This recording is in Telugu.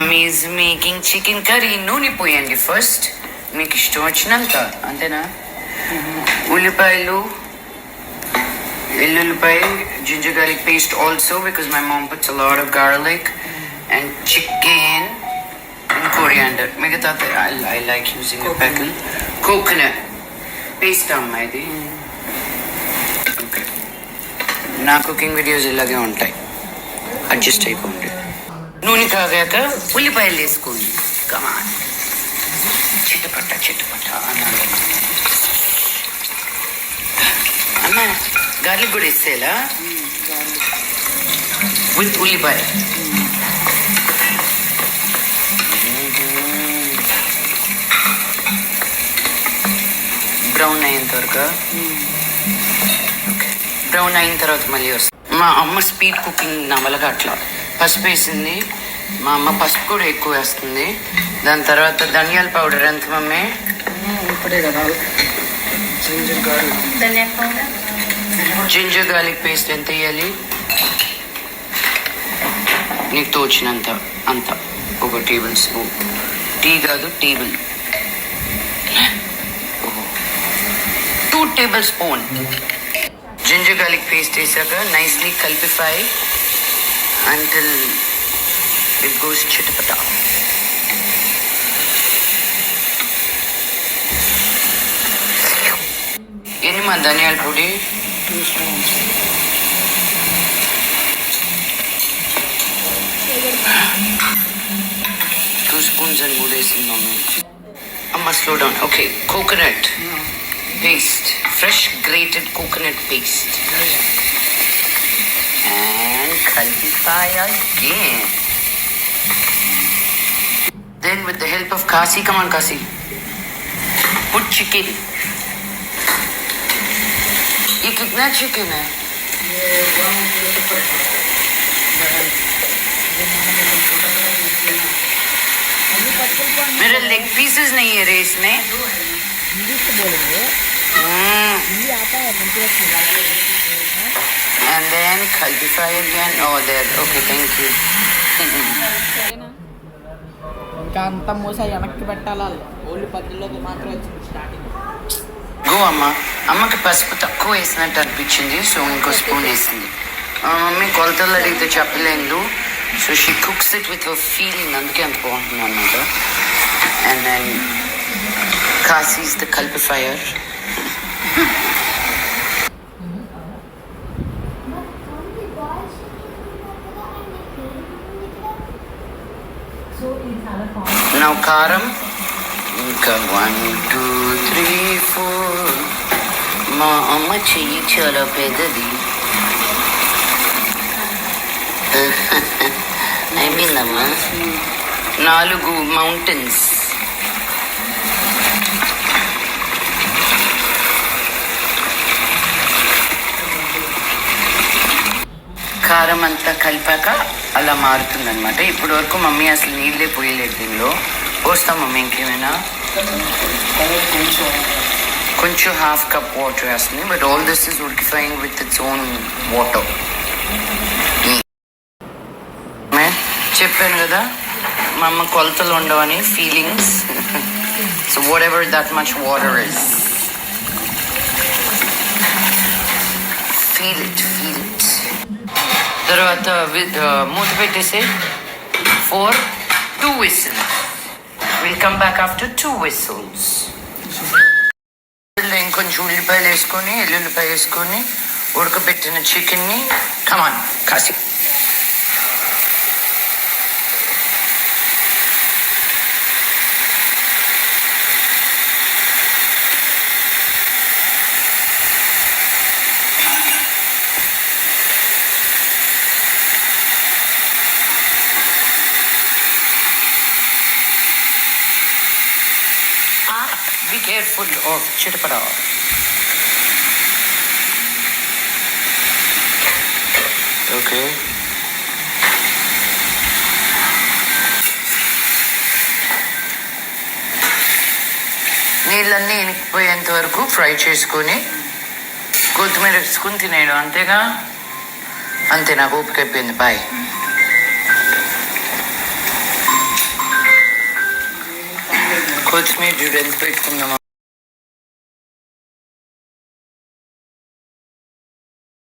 మీజ్ మేకింగ్ చికెన్ కర్రీ నూనె పోయండి ఫస్ట్ మీకు ఇష్టం వచ్చినంత అంతేనా ఉల్లిపాయలు వెల్లుల్లిపాయ ginger garlic paste also because my mom puts a lot of garlic and chicken and coriander మిగతా I like using pickle coconut paste అమ్మా ఇది Okay. నా కుకింగ్ వీడియోస్ ఇలాగే ఉంటాయి అడ్జస్ట్ అయిపోండి నూనె కాగాక ఉల్లిపాయలు వేసుకోండి. కమాన్ చిట్టపట్ట చిట్టపట్ట అన్న గార్లిక్ కూడా ఇస్తేలా విత్ ఉల్లిపాయ బ్రౌన్ అయ్యేంత వరకు. బ్రౌన్ అయిన తర్వాత మళ్ళీ వస్తాం. మా అమ్మ స్పీడ్ కుకింగ్ నా వల్ల అట్లా. పసుపు వేసింది. మా అమ్మ పసుపు కూడా ఎక్కువ వేస్తుంది. దాని తర్వాత ధనియాల పౌడర్ ఎంత మమ్మీ? ఇప్పుడే కదా. Ginger garlic. Ginger garlic paste ఎంత వేయాలి? నీకు తోచినంత అంత. ఒక టేబుల్ స్పూన్. టీ కాదు table. Two tablespoon. Ginger garlic paste వేసాక nicely కలిపిఫై until until it goes chitpata. Yenima Daniel today. Two spoons. Two spoons and good is in Amma, slow down. Okay, coconut paste. Fresh grated coconut paste. countryside again. Then with the help of Kasi, come on Kasi, put chicken. ये कितना चिकन है मेरे लेग पीसेस नहीं है रे इसमें हिंदी से बोलेंगे हिंदी आता है And then Kalpify again. Oh, there. Okay, thank you. ఇంకా అంత మోస వెనక్కి పెట్టాలా ఓన్లీ పద్ధతిలోకి మాత్రం వచ్చింది స్టార్టింగ్ గో అమ్మ. అమ్మకి పసుపు తక్కువ వేసినట్టు అనిపించింది సో ఇంకో స్పూన్ వేసింది. మమ్మీ కొలతలు అడిగితే చెప్పలేదు so she cooks it with feeling అందుకే అంత బాగుంటుంది అన్నమాట. అండ్ దెన్ కాసీస్ ద కల్పిఫైయర్ నా కారం ఇంకా వన్ టూ త్రీ ఫోర్ మా అమ్మ చెయ్యి చాలా పెద్దది. అయిపోయిందమ్మా నాలుగు మౌంటైన్స్ కారం అంతా కలిపాక అలా మారుతుందన్నమాట. ఇప్పటి వరకు మమ్మీ అసలు నీళ్ళే పోయలేదు దీనిలో. పోస్తాం మమ్మీ ఇంకేమైనా? కొంచెం హాఫ్ కప్ వాటర్ వేస్తుంది. బట్ ఆల్ దిస్ ఇస్ ఉడికిఫైయింగ్ విత్ ఇట్స్ ఓన్ వాటర్. చెప్పాను కదా మా అమ్మ కొలతలు ఉండవని feelings so whatever that much water is feel it feel it తర్వాత మూత పెట్టేసి. For two whistle will come back after two whistles ఇంకొంచెం ఉల్లిపాయలు వేసుకొని ఎల్లుల్లిపాయ వేసుకొని ఉడకబెట్టిన చికెన్ని కమాన్ కాసి Be careful of chitpada. Okay. నీళ్ళన్నీ ఇనికిపోయేంత వరకు ఫ్రై చేసుకొని కొత్తిమీర వేసుకుని తినేయడం అంతేగా అంతే నాకు ఓపిక అయిపోయింది బాయ్ కొత్తిమీర చూడు ఎంత పెట్టుకున్నామా